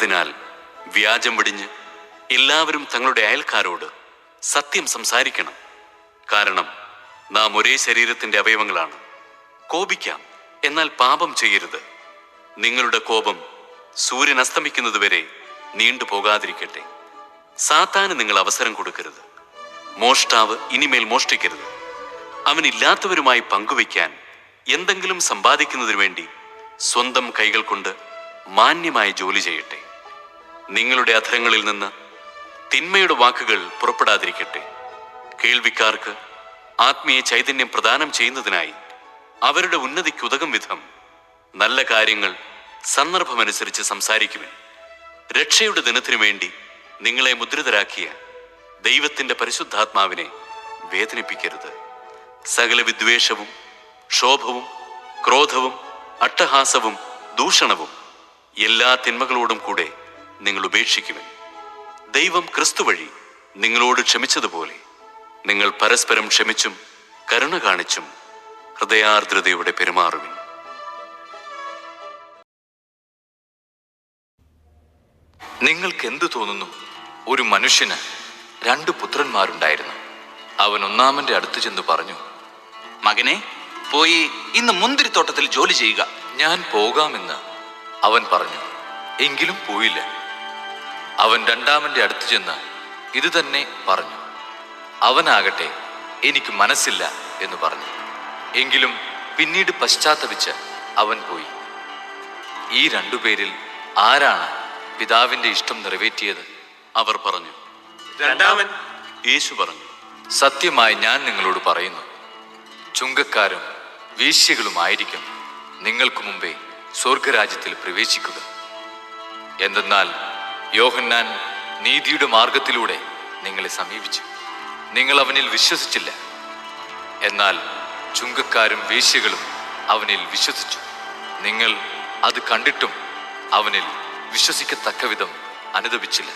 അതിനാൽ വ്യാജം വെടിഞ്ഞ് എല്ലാവരും തങ്ങളുടെ അയൽക്കാരോട് സത്യം സംസാരിക്കണം. കാരണം നാം ഒരേ ശരീരത്തിന്റെ അവയവങ്ങളാണ്. കോപിക്കാം എന്നാൽ പാപം ചെയ്യരുത്. നിങ്ങളുടെ കോപം സൂര്യൻ അസ്തമിക്കുന്നതുവരെ നീണ്ടു പോകാതിരിക്കട്ടെ. സാത്താന് നിങ്ങൾ അവസരം കൊടുക്കരുത്. മോഷ്ടാവ് ഇനിമേൽ മോഷ്ടിക്കരുത്. അവനില്ലാത്തവരുമായി പങ്കുവയ്ക്കാൻ എന്തെങ്കിലും സമ്പാദിക്കുന്നതിനു വേണ്ടി സ്വന്തം കൈകൾ കൊണ്ട് മാന്യമായി ജോലി ചെയ്യട്ടെ. നിങ്ങളുടെ അധരങ്ങളിൽ നിന്ന് തിന്മയുടെ വാക്കുകൾ പുറപ്പെടാതിരിക്കട്ടെ. കേൾവിക്കാർക്ക് ആത്മീയ ചൈതന്യം പ്രദാനം ചെയ്യുന്നതിനായി അവരുടെ ഉന്നതിക്കുതകും വിധം നല്ല കാര്യങ്ങൾ സന്ദർഭമനുസരിച്ച് സംസാരിക്കുവിൻ. രക്ഷയുടെ ദിനത്തിനു വേണ്ടി നിങ്ങളെ മുദ്രിതരാക്കിയ ദൈവത്തിന്റെ പരിശുദ്ധാത്മാവിനെ വേദനിപ്പിക്കരുത്. സകല വിദ്വേഷവും ക്ഷോഭവും ക്രോധവും അട്ടഹാസവും ദൂഷണവും എല്ലാ തിന്മകളോടും കൂടെ നിങ്ങൾ ഉപേക്ഷിക്കുവിൻ. ദൈവം ക്രിസ്തു വഴി നിങ്ങളോട് ക്ഷമിച്ചതുപോലെ നിങ്ങൾ പരസ്പരം ക്ഷമിച്ചും കരുണ കാണിച്ചും ഹൃദയാർദ്രതയോടെ പെരുമാറുവിൻ. നിങ്ങൾക്ക് എന്തു തോന്നുന്നു? ഒരു മനുഷ്യന് രണ്ട് പുത്രന്മാരുണ്ടായിരുന്നു. അവൻ ഒന്നാമന്റെ അടുത്ത് ചെന്ന് പറഞ്ഞു മകനെ പോയി ഇന്ന് മുന്തിരിത്തോട്ടത്തിൽ ജോലി ചെയ്യുക. ഞാൻ പോകാമെന്ന് അവൻ പറഞ്ഞു എങ്കിലും പോയില്ല. അവൻ രണ്ടാമന്റെ അടുത്ത് ചെന്ന് ഇത് തന്നെ പറഞ്ഞു. അവനാകട്ടെ എനിക്ക് മനസ്സില്ല എന്ന് പറഞ്ഞു. എങ്കിലും പിന്നീട് പശ്ചാത്തപിച്ച് അവൻ പോയി. ഈ രണ്ടുപേരിൽ ആരാണ് പിതാവിന്റെ ഇഷ്ടം നിറവേറ്റിയത്? അവർ പറഞ്ഞു. രണ്ടാമൻ യേശു പറഞ്ഞു. സത്യമായി ഞാൻ നിങ്ങളോട് പറയുന്നു. ചുങ്കക്കാരും വീശ്യകളുമായിരിക്കും നിങ്ങൾക്ക് മുമ്പേ സ്വർഗരാജ്യത്തിൽ പ്രവേശിക്കുക. എന്തെന്നാൽ യോഹന്നാൻ നീതിയുടെ മാർഗത്തിലൂടെ നിങ്ങളെ സമീപിച്ചു. നിങ്ങൾ അവനിൽ വിശ്വസിച്ചില്ല. എന്നാൽ ചുങ്കക്കാരും വേശ്യകളും അവനിൽ വിശ്വസിച്ചു. നിങ്ങൾ അത് കണ്ടിട്ടും അവനിൽ വിശ്വസിക്കത്തക്ക വിധം അനുദപിച്ചില്ല.